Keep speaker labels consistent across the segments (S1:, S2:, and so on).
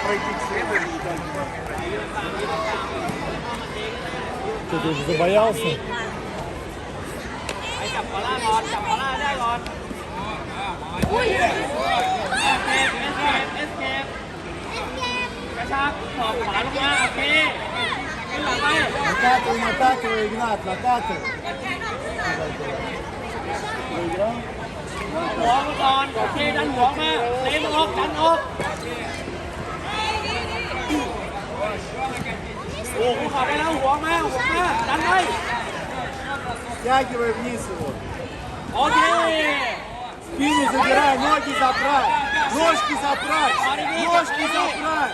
S1: пройти к следующему.
S2: Что, ты уже забоялся?
S3: ให้จับคอล่าก่อนจับคอล่าได้ก่อนเอสเคปเอสเคปเอสเคปกระชาก Ой, Павел, Уома, Уома, давай! Стягивай вниз его. Окей! Спину забирай, ноги заправь, ножки заправь,
S2: ножки заправь.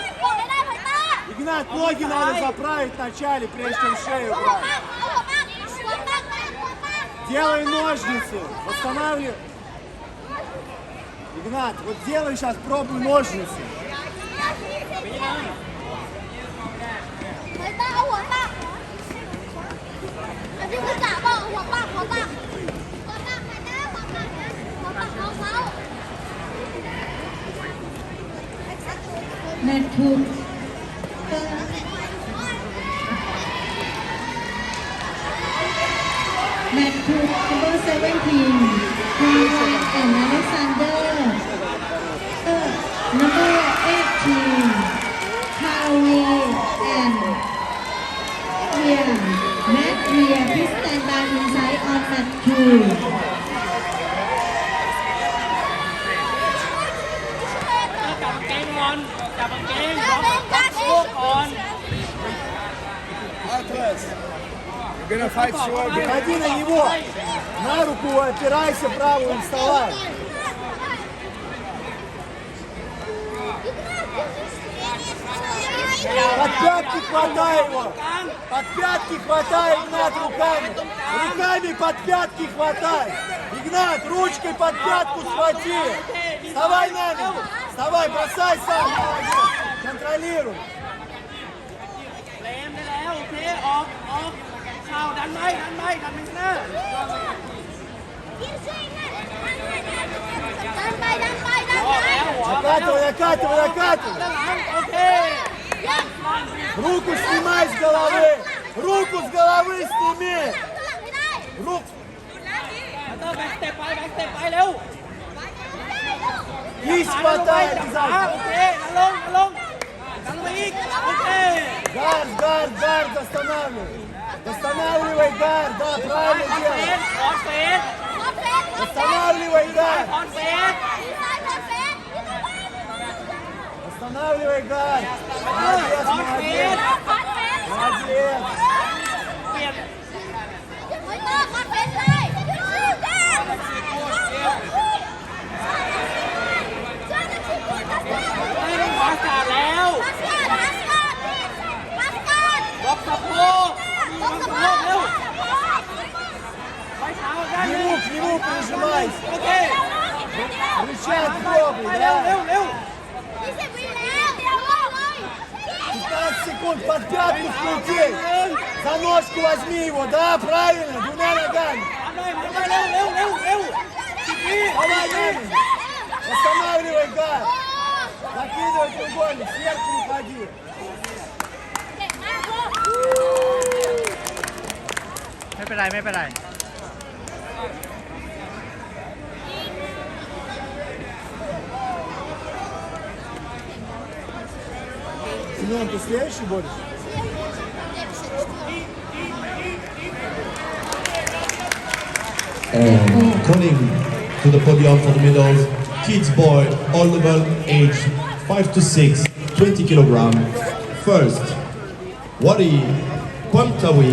S2: Игнат,
S3: ноги надо заправить вначале, прежде чем шею брать. Делай ножницы, восстанавливай. Игнат, вот делай сейчас, пробуй ножницы. แมททูกแมททุเบอร์เซเว่นทีมรีวาน
S2: แอ
S3: นอเล็
S2: กซานเดอร์เออนัมเบอร์
S4: เอททีมคาร์วีแอนเรียแมตต์เรียพิสแต
S3: นบาร์อินไซออนแมตต์ทู บกางเกงจับโลกก่อน
S1: Атлас. You're gonna fight сегодня.
S2: Выходи на него. На руку опирайся правую, вставай. Под пятки хватай его. Под пятки хватай, Игнат, руками. Руками под пятки хватай. Игнат, ручкой под пятку схвати. Вставай на ноги. Вставай, бросай сам. Молодец. Контролируй.
S3: เลมได้แล้วโอเคออกออกเข้าดันไปดันไปดันไปข้างหน้า ออกแล้วหัวมาแล้ว
S2: Накатывай, накатывай, накатывай.
S3: ด้านหลังโอเค
S2: Руку снимай с головы. Руку с головы сними. Руку.
S3: เตอร์แบ็กสเต็ปไปแบ็กสเต็ปไปเร็ว
S2: Кисть
S3: ขาลงไป
S2: хватай
S3: จับขา
S2: обязательно.
S3: โอเคดันลงดันลงดันลงไปอีกโอเค
S2: Гард, гард, гард, останавливай. Останавливай гард, да,
S3: คอ
S2: правильно
S3: นเฟ
S2: делаешь.
S3: สคอนเฟส
S2: Останавливай
S3: ค
S2: гард.
S3: อนเฟส
S2: Останавливай гард. Молодец,
S3: คอนเฟส
S2: молодец. Молодец.
S3: เท้าด้าน
S2: Не
S3: นึง
S2: рук, не рук прижимайся.
S3: โอเค
S2: Рычаг
S3: ไป
S2: пробуй,
S3: เร็วเร็ว
S2: да.
S3: เร็ว
S2: 15 секунд под пятку вкрути. За ножку возьми его, да, правильно, двумя ногами.
S3: ทำได้ทำได้เร็วเร็วเร็วเร็วสิบวิ
S2: Давай, Левин. Останавливай гад. Закидывай треугольник, сверху не ходи.
S5: ไม่เป็นไร ไม่เป็นไร
S2: Семен, ты следующий будешь?
S6: And turning to the podium for the medals, kids boy, all level age 5 to 6, 20 kilogram. First, Wadi Pamtawi.